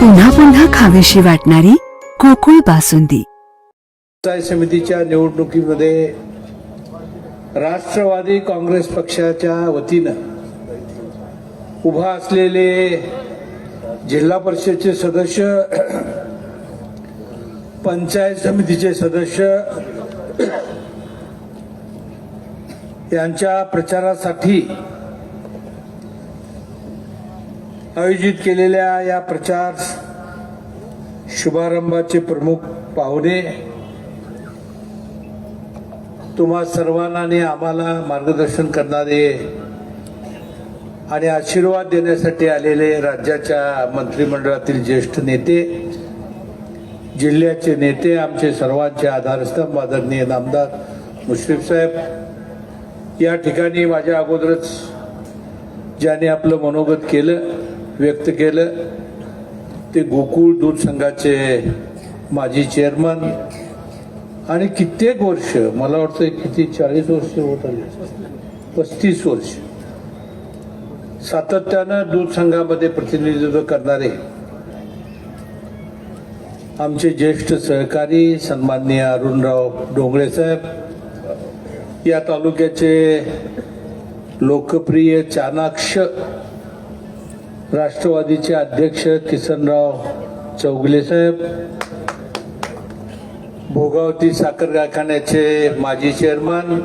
पुन्हा पुन्हा खावीशी वाटणारी कोकुळ बासुंदी. पंचायत समितीच्या निवडणुकीमध्ये राष्ट्रवादी काँग्रेस पक्षाच्या वतीनं उभा असलेले जिल्हा परिषदचे सदस्य पंचायत समितीचे सदस्य यांच्या प्रचारासाठी आयोजित केलेल्या या प्रचार शुभारंभाचे प्रमुख पाहुणे तुम्हा सर्वांना आणि आम्हाला मार्गदर्शन करणारे आणि आशीर्वाद देण्यासाठी आलेले राज्याच्या मंत्रिमंडळातील ज्येष्ठ नेते जिल्ह्याचे नेते आमचे सर्वांचे आधारस्तंभ आदरणीय नामदार मुश्रीफ साहेब या ठिकाणी माझ्या अगोदरच ज्याने आपलं मनोगत केलं व्यक्त केलं. ते गोकुळ दूध संघाचे माजी चेअरमन आणि कित्येक वर्ष मला वाटतं किती चाळीस वर्ष होत आले. पस्तीस वर्ष. सातत्यानं दूध संघामध्ये प्रतिनिधित्व करणारे आमचे ज्येष्ठ सहकारी सन्माननीय अरुणराव डोंगळे साहेब या तालुक्याचे लोकप्रिय चाणाक्ष राष्ट्रवादीचे अध्यक्ष किसनराव चौगले साहेब भोगावती साखर कारखान्याचे माजी चेअरमन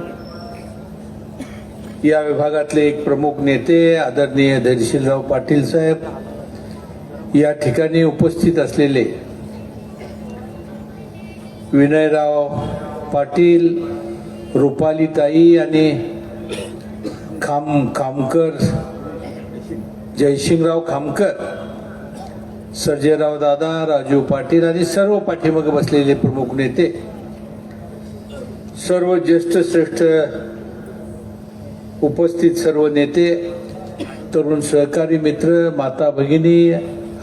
या विभागातले एक प्रमुख नेते आदरणीय धैर्यशीलराव पाटील साहेब या ठिकाणी उपस्थित असलेले विनयराव पाटील रुपालीताई आणि खाम खामकर जयसिंगराव खामकर सर्जेराव दादा राजू पाटील आणि सर्व पाठीमागे बसलेले प्रमुख नेते सर्व ज्येष्ठ श्रेष्ठ उपस्थित सर्व नेते तरुण सहकारी मित्र माता भगिनी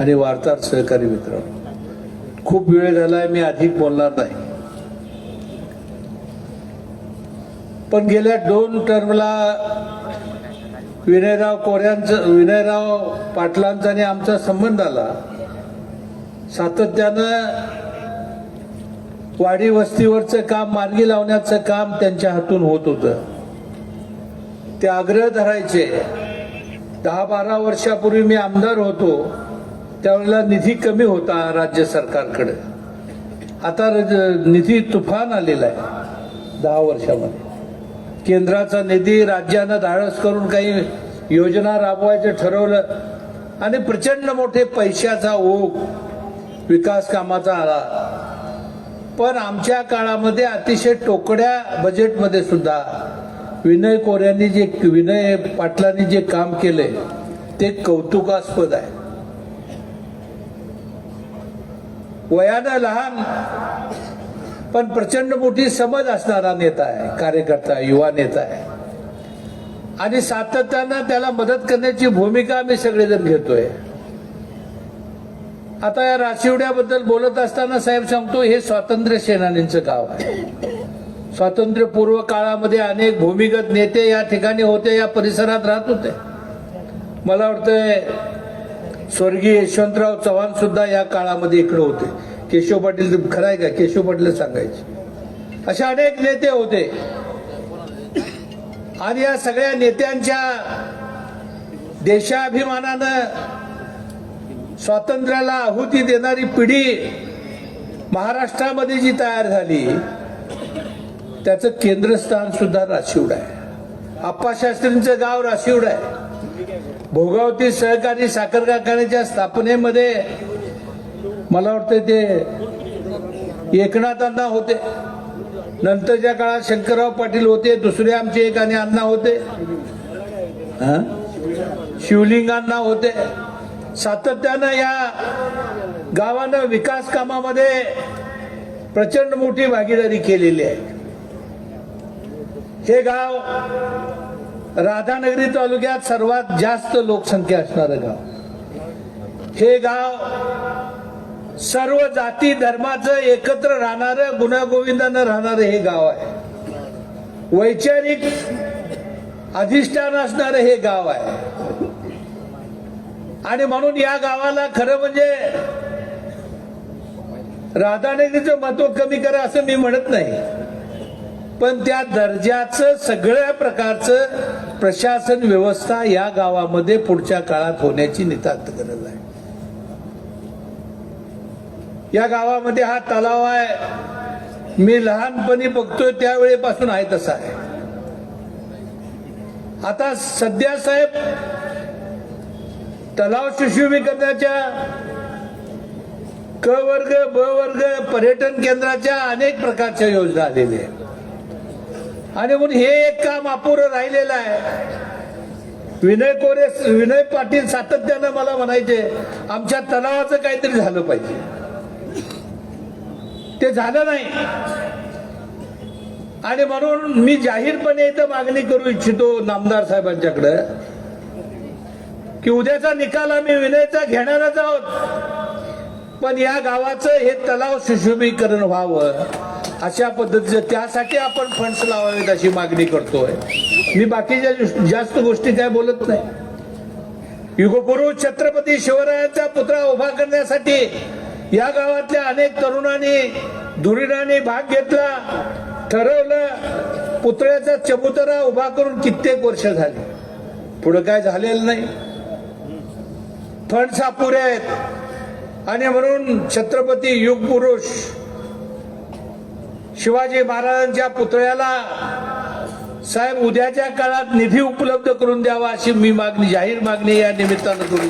आणि वार्ताहर सहकारी मित्र. खूप वेळ झालाय मी अधिक बोलणार नाही. पण गेल्या दोन टर्मला विनयराव कोऱ्यांचं विनयराव पाटलांचा आणि आमचा संबंध आला. सातत्यानं वाडी वस्तीवरचं काम मार्गी लावण्याचं काम त्यांच्या हातून होत होतं. ते आग्रह धरायचे. दहा बारा वर्षापूर्वी मी आमदार होतो त्यावेळेला निधी कमी होता राज्य सरकारकडे. आता निधी तुफान आलेला आहे दहा वर्षामध्ये. केंद्राचा निधी राज्यानं धाडस करून काही योजना राबवायचं ठरवलं आणि प्रचंड मोठे पैशाचा ओघ विकास कामाचा आला. पण आमच्या काळामध्ये अतिशय टोकड्या बजेटमध्ये सुद्धा विनय कोऱ्यांनी जे विनय पाटलांनी जे काम केले ते कौतुकास्पद आहे. वयानं लहान पण प्रचंड मोठी समज असणारा नेता आहे कार्यकर्ता युवा नेता आहे. आणि सातत्यानं त्याला मदत करण्याची भूमिका आम्ही सगळेजण घेतोय. आता या राशिवड्याबद्दल बोलत असताना साहेब सांगतो हे स्वातंत्र्य सेनानींचं गाव आहे. स्वातंत्र्यपूर्व काळामध्ये अनेक भूमिगत नेते या ठिकाणी होते या परिसरात राहत होते. मला वाटतंय स्वर्गीय यशवंतराव चव्हाण सुद्धा या काळामध्ये इकडे होते. केशव पाटील खरं आहे का? केशव पाटील सांगायचे. असे अनेक नेते होते. आणि या सगळ्या नेत्यांच्या देशाभिमानानं स्वातंत्र्याला आहुती देणारी पिढी महाराष्ट्रामध्ये जी तयार झाली त्याचं केंद्रस्थान सुद्धा राशिवड आहे. आप्पाशास्त्रींचं गाव राशिवड आहे. भोगावती सहकारी साखर कारखान्याच्या स्थापनेमध्ये मला वाटतं ते एकनाथ अण्णा होते. नंतरच्या काळात शंकरराव पाटील होते दुसरे आमचे एक आणि अण्णा होते. शिवलिंगांना होते. सातत्यानं या गावानं विकास कामामध्ये प्रचंड मोठी भागीदारी केलेली आहे. हे गाव राधानगरी तालुक्यात सर्वात जास्त लोकसंख्या असणारं गाव. हे गाव सर्व जाती धर्माचं एकत्र राहणारं गुणागोविंदानं राहणारं हे गाव आहे. वैचारिक अधिष्ठान असणारं हे गाव आहे. आणि म्हणून या गावाला खरं म्हणजे राधानगरीचं महत्त्व कमी करा असं मी म्हणत नाही. पण त्या दर्जाचं सगळ्या प्रकारचं प्रशासन व्यवस्था या गावामध्ये पुढच्या काळात होण्याची नितांत गरज आहे. या गावामध्ये हा तलाव आहे. मी लहानपणी बघतोय त्यावेळेपासून आहे तसा आहे. आता सध्या साहेब तलाव शिशुवीकरणाच्या क वर्ग ब वर्ग पर्यटन केंद्राच्या अनेक प्रकारच्या योजना आलेल्या आहेत. आणि म्हणून हे एक काम अपुरं राहिलेलं आहे. विनय कोरे विनय पाटील सातत्यानं मला म्हणायचे आमच्या तलावाचं काहीतरी झालं पाहिजे. ते झालं नाही. आणि म्हणून मी जाहीरपणे इथं मागणी करू इच्छितो नामदार साहेबांच्याकडं की उद्याचा निकाल आम्ही विनयचा घेणारच आहोत. पण या गावाचं हे तलाव सुशोभीकरण व्हावं अशा पद्धतीचं त्यासाठी आपण फंड्स लावावेत अशी मागणी करतोय. मी बाकीच्या जास्त गोष्टी काय बोलत नाही. युगगुरु छत्रपती शिवरायांचा पुतळा उभा करण्यासाठी या गावातल्या अनेक तरुणांनी धुरीराने भाग घेतला ठरवलं पुतळ्याचा चबुतरा उभा करून कित्येक वर्ष झाली. पुढे काय झालेलं नाही. फंड सापुरे आहेत. आणि म्हणून छत्रपती युग पुरुष शिवाजी महाराजांच्या पुतळ्याला साहेब उद्याच्या काळात निधी उपलब्ध करून द्यावा अशी मी मागणी जाहीर मागणी या निमित्तानं करू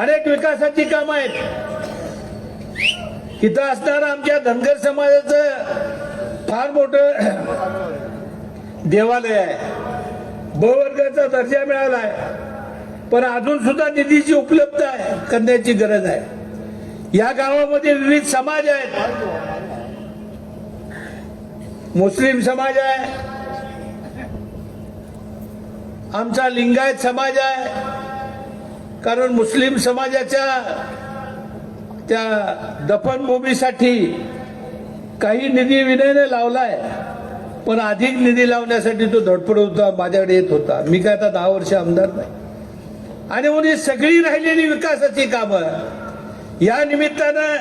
अनेक विकासाची कामं आहेत. इथं असणार आमच्या धनगर समाजाचं फार मोठं देवालय आहे. ब दर्जा मिळाला आहे पण अजून सुद्धा निधीची उपलब्धता आहे करण्याची गरज आहे. या गावामध्ये विविध समाज आहेत. मुस्लिम समाज आहे. आमचा लिंगायत समाज आहे. कारण मुस्लिम समाजाच्या त्या दफनभूमीसाठी काही निधी विनयने लावलाय पण अधिक निधी लावण्यासाठी तो धडपड होता माझ्याकडे येत होता. मी काय आता दहा वर्ष आमदार नाही. आणि म्हणून ही सगळी राहिलेली विकासाची कामं या निमित्तानं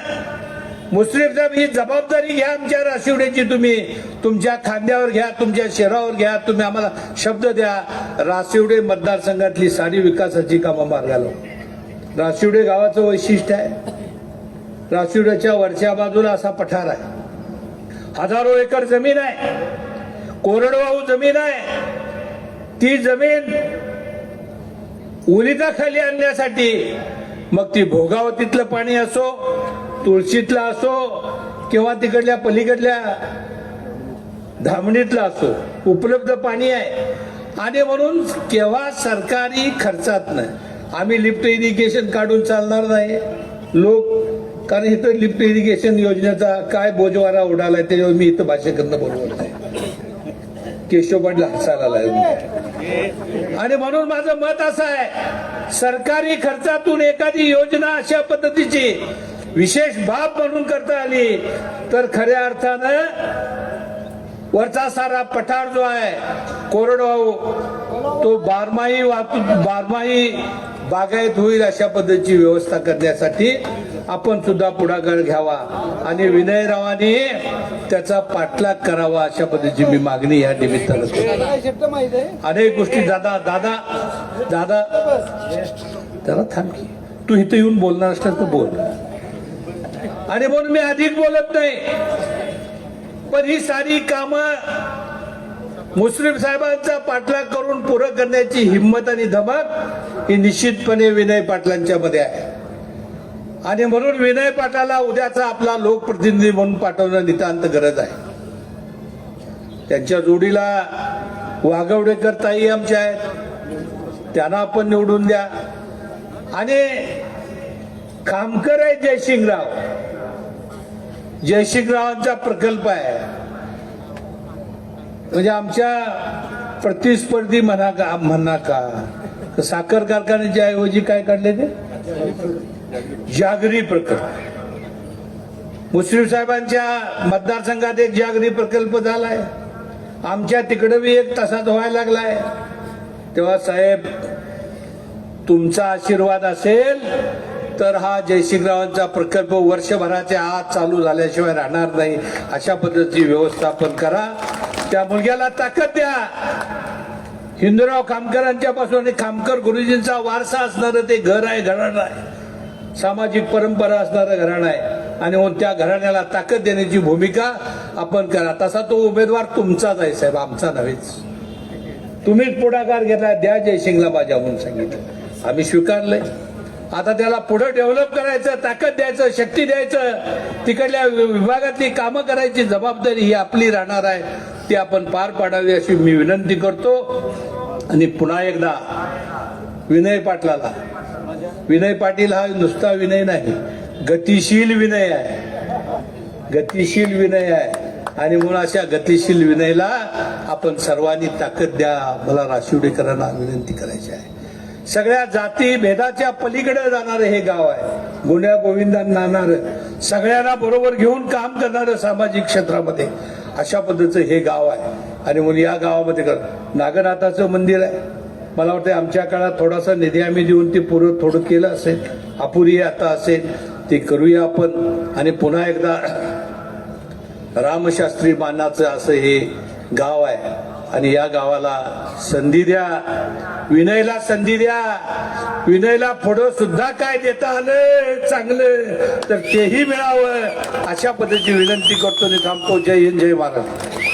मुस्लिम साहेब ही जबाबदारी घ्या आमच्या राशिवड्याची तुम्ही तुमच्या खांद्यावर घ्या तुमच्या शहरावर घ्या तुम्ही आम्हाला शब्द द्या. राशिवडे मतदारसंघातली सारी विकासाची कामं मार्गाला राशिवडे गावाचं वैशिष्ट्य आहे. राशिवड्याच्या वरच्या बाजूला असा पठार आहे. हजारो एकर जमीन आहे. कोरडवाहू जमीन आहे. ती जमीन उलिताखाली आणण्यासाठी मग ती भोगावतीतलं पाणी असो तुळशीतलं असो किंवा तिकडल्या पलीकडल्या धामणीतलं असो उपलब्ध पाणी आहे. आणि म्हणून केव्हा सरकारी खर्चात नाही. आम्ही लिफ्ट इरिगेशन काढून चालणार नाही. लोक कारण इथं लिफ्ट इरिगेशन योजनेचा काय बोजवारा उडालाय त्याच्यावर मी इथं भाषेकडनं बोलवत नाही. केशव हसायला लागले आणि म्हणून माझं मत असं आहे सरकारी खर्चातून एखादी योजना अशा पद्धतीची विशेष बाब म्हणून करता आली तर खऱ्या अर्थानं वरचा सारा पठार जो आहे कोरडवाहू तो बारमाही वाहतूक बारमाही बागायत होईल अशा पद्धतीची व्यवस्था करण्यासाठी आपण सुद्धा पुढाकार घ्यावा. आणि विनयरावांनी त्याचा पाठलाग करावा अशा पद्धतीची मी मागणी या निमित्तानं अनेक गोष्टी दादा दादा दादा. त्याला थांब की. तू इथं येऊन बोलणार असलं तर बोल. आणि म्हणून मी अधिक बोलत नाही. पण ही सारी कामं मुस्लिम साहेबांचा पाठलाग करून पुरं करण्याची हिंमत आणि धमक ही निश्चितपणे विनय पाटलांच्या मध्ये आहे. आणि म्हणून विनय पाटाला उद्याचा आपला लोकप्रतिनिधी म्हणून पाठवणं नितांत गरज आहे. त्यांच्या जोडीला वाघवडेकर ताई आमच्या आहेत. त्यांना आपण निवडून द्या. आणि कामकर आहे जयसिंगराव. जयसिंगरावांचा प्रकल्प आहे. म्हणजे आमच्या प्रतिस्पर्धी म्हणा का म्हणा का साखर कारखान्याच्या ऐवजी काय काढले ते? जागरी प्रकल्प. मुस्लिम साहेबांच्या मतदारसंघात एक जागरी प्रकल्प झालाय. आमच्या तिकडे बी एक तसाच व्हायला लागलाय. तेव्हा साहेब तुमचा आशीर्वाद असेल तर हा जयसिंगरावांचा प्रकल्प वर्षभराच्या आत चालू झाल्याशिवाय राहणार नाही. अशा पद्धतीची व्यवस्थापन करा. त्या मुलग्याला ताकद द्या. हिंदूराव खामकरांच्या पासून आणि खामकर गुरुजींचा वारसा असणारं ते घर आहे घराणं आहे. सामाजिक परंपरा असणारं घराणं आहे. आणि मग त्या घराण्याला ताकद देण्याची भूमिका आपण करा. तसा तो उमेदवार तुमचाच आहे साहेब. आमचा नव्हेच. तुम्हीच पुढाकार घेतला द्या जयसिंगला माझ्या म्हणून सांगितलं. आम्ही स्वीकारलंय. आता त्याला पुढे डेव्हलप करायचं ताकद द्यायचं शक्ती द्यायचं तिकडल्या वि- विभागातली कामं करायची जबाबदारी ही आपली राहणार आहे. ती आपण पार पाडावी अशी मी विनंती करतो. आणि पुन्हा एकदा विनय पाटलाला विनय पाटील हा नुसता विनय नाही गतिशील विनय आहे. गतिशील विनय आहे. आणि म्हणून अशा गतिशील विनयला आपण सर्वांनी ताकद द्या. मला राशिवडेकरांना विनंती करायची आहे. सगळ्या जाती भेदाच्या पलीकडे जाणारं हे गाव आहे. गुन्ह्या गोविंदांना नाणार सगळ्यांना बरोबर घेऊन काम करणारं सामाजिक क्षेत्रामध्ये अशा पद्धतीचं हे गाव आहे. आणि म्हणून या गावामध्ये कर नागनाथाचं मंदिर आहे. मला वाटतं आमच्या काळात थोडासा निधी आम्ही देऊन ते पूर्ण थोडं केलं असेल अपुरी आता असेल ती करूया आपण. आणि पुन्हा एकदा रामशास्त्री मानाचं असं हे गाव आहे. आणि या गावाला संधी द्या. विनयला संधी द्या. विनयला पुढं सुद्धा काय देता आलं चांगलं तर तेही मिळावं. अशा पद्धतीची विनंती करतो आणि थांबतो. जय हिंद जय महाराज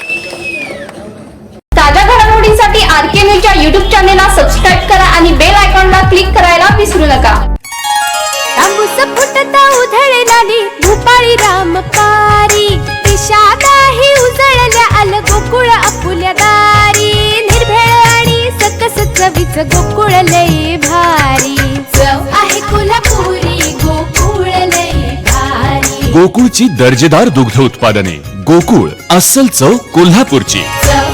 घडामोडींसाठी आर के युट्यूब चॅनेलला सबस्क्राईब करा आणि बेल आयकॉनला क्लिक करायला विसरू नका. तांबूस फुटता उधळणारी भूपाळी रामपारी. दिशादाही उजळल्या आल गोकुळ आपुल्या दारी. निर्भेळ आणि सकस चवीच गोकुळ लय भारी. चव आहे कोल्हापुरी गोकुळ लय भारी. गोकुळची दर्जेदार दुग्ध उत्पादने. गोकुळ अस्सल चव कोल्हापूरची. चव